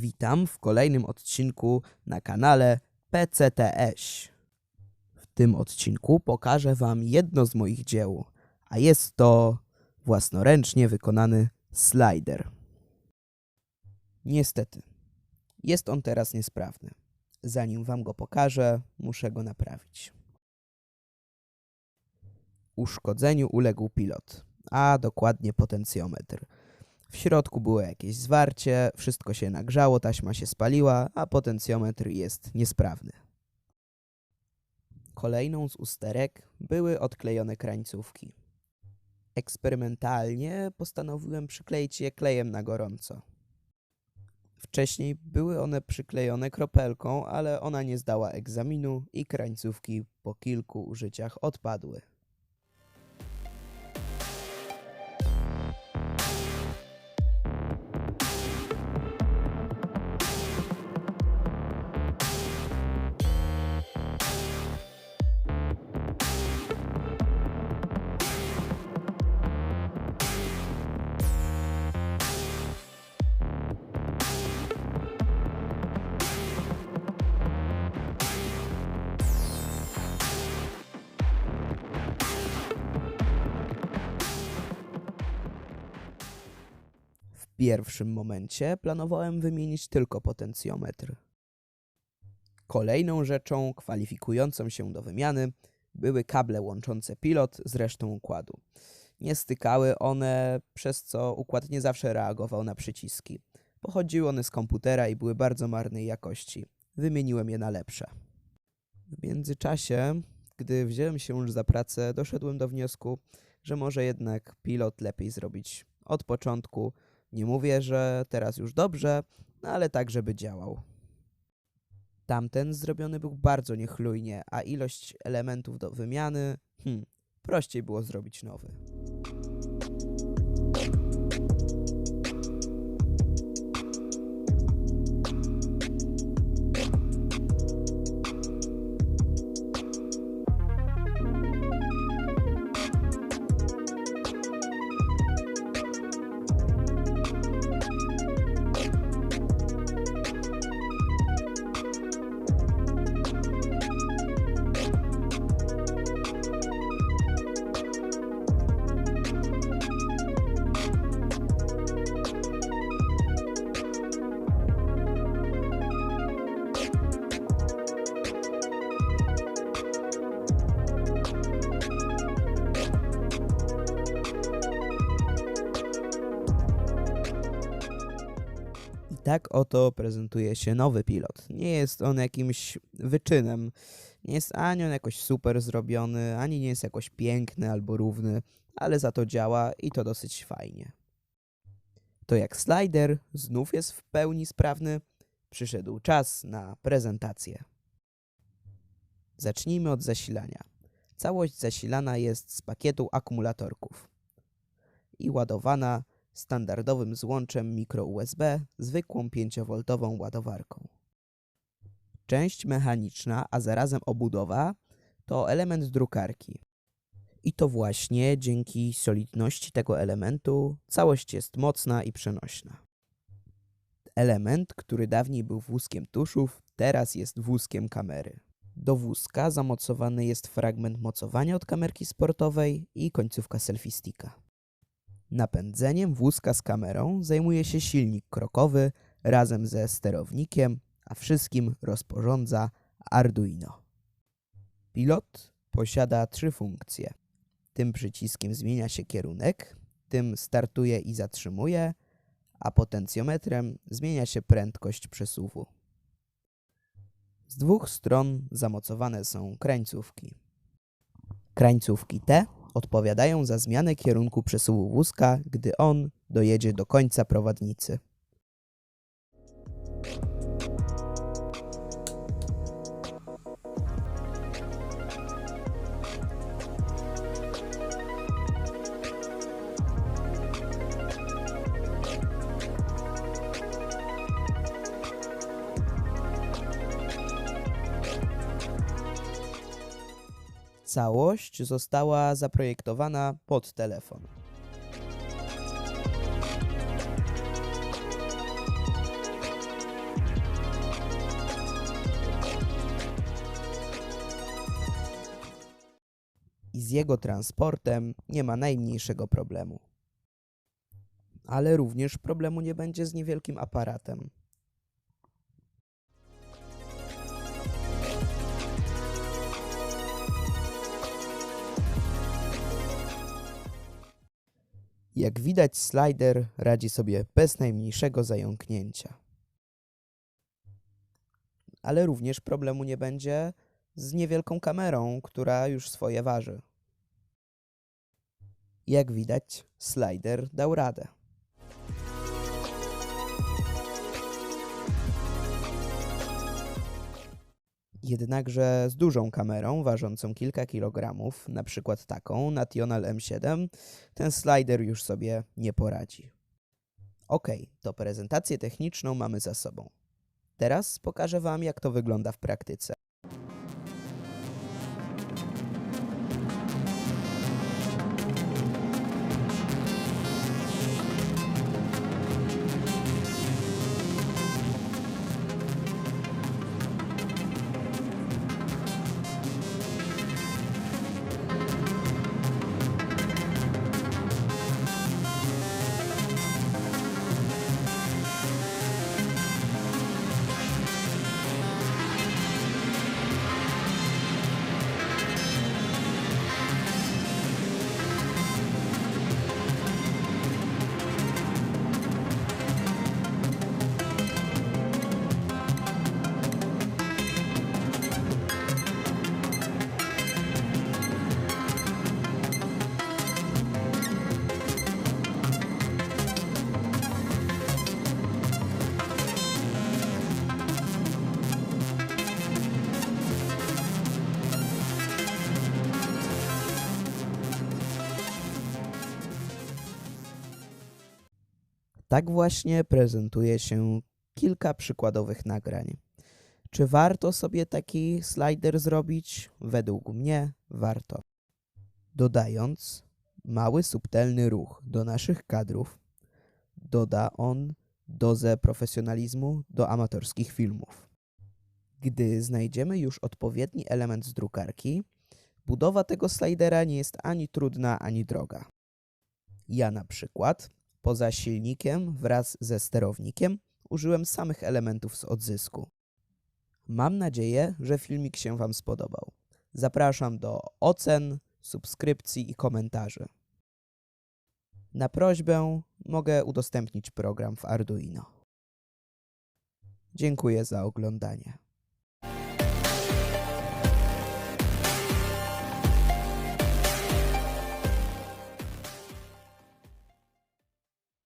Witam w kolejnym odcinku na kanale PCTS. W tym odcinku pokażę Wam jedno z moich dzieł, a jest to własnoręcznie wykonany slider. Niestety, jest on teraz niesprawny. Zanim Wam go pokażę, muszę go naprawić. Uszkodzeniu uległ pilot, a dokładnie potencjometr. W środku było jakieś zwarcie, wszystko się nagrzało, taśma się spaliła, a potencjometr jest niesprawny. Kolejną z usterek były odklejone krańcówki. Eksperymentalnie postanowiłem przykleić je klejem na gorąco. Wcześniej były one przyklejone kropelką, ale ona nie zdała egzaminu i krańcówki po kilku użyciach odpadły. Pierwszym momencie planowałem wymienić tylko potencjometr. Kolejną rzeczą kwalifikującą się do wymiany były kable łączące pilot z resztą układu. Nie stykały one, przez co układ nie zawsze reagował na przyciski. Pochodziły one z komputera i były bardzo marnej jakości. Wymieniłem je na lepsze. W międzyczasie, gdy wziąłem się już za pracę, doszedłem do wniosku, że może jednak pilot lepiej zrobić od początku, nie mówię, że teraz już dobrze, no ale tak, żeby działał. Tamten zrobiony był bardzo niechlujnie, a ilość elementów do wymiany, hmm, prościej było zrobić nowy. Tak oto prezentuje się nowy pilot. Nie jest on jakimś wyczynem. Nie jest ani on jakoś super zrobiony, ani nie jest jakoś piękny albo równy, ale za to działa i to dosyć fajnie. To jak slider znów jest w pełni sprawny, przyszedł czas na prezentację. Zacznijmy od zasilania. Całość zasilana jest z pakietu akumulatorków i ładowana standardowym złączem mikro USB zwykłą 5V ładowarką. Część mechaniczna, a zarazem obudowa to element drukarki. I to właśnie dzięki solidności tego elementu całość jest mocna i przenośna. Element, który dawniej był wózkiem tuszów, teraz jest wózkiem kamery. Do wózka zamocowany jest fragment mocowania od kamerki sportowej i końcówka selfie sticka. Napędzeniem wózka z kamerą zajmuje się silnik krokowy razem ze sterownikiem, a wszystkim rozporządza Arduino. Pilot posiada trzy funkcje. Tym przyciskiem zmienia się kierunek, tym startuje i zatrzymuje, a potencjometrem zmienia się prędkość przesuwu. Z dwóch stron zamocowane są krańcówki. Krańcówki te odpowiadają za zmianę kierunku przesuwu wózka, gdy on dojedzie do końca prowadnicy. całość została zaprojektowana pod telefon. I z jego transportem nie ma najmniejszego problemu. Ale również problemu nie będzie z niewielkim aparatem, Jak widać, slider radzi sobie bez najmniejszego zająknięcia. Ale również problemu nie będzie z niewielką kamerą, która już swoje waży. Jak widać, slider dał radę. Jednakże z dużą kamerą ważącą kilka kilogramów, na przykład taką National M7, ten slider już sobie nie poradzi. Ok, to prezentację techniczną mamy za sobą. Teraz pokażę Wam, jak to wygląda w praktyce. Tak właśnie prezentuje się kilka przykładowych nagrań. Czy warto sobie taki slider zrobić? Według mnie warto. Dodając mały, subtelny ruch do naszych kadrów, doda on dozę profesjonalizmu do amatorskich filmów. Gdy znajdziemy już odpowiedni element z drukarki, budowa tego slidera nie jest ani trudna, ani droga. Ja na przykład Poza silnikiem wraz ze sterownikiem użyłem samych elementów z odzysku. Mam nadzieję, że filmik się Wam spodobał. Zapraszam do ocen, subskrypcji i komentarzy. Na prośbę mogę udostępnić program w Arduino. Dziękuję za oglądanie.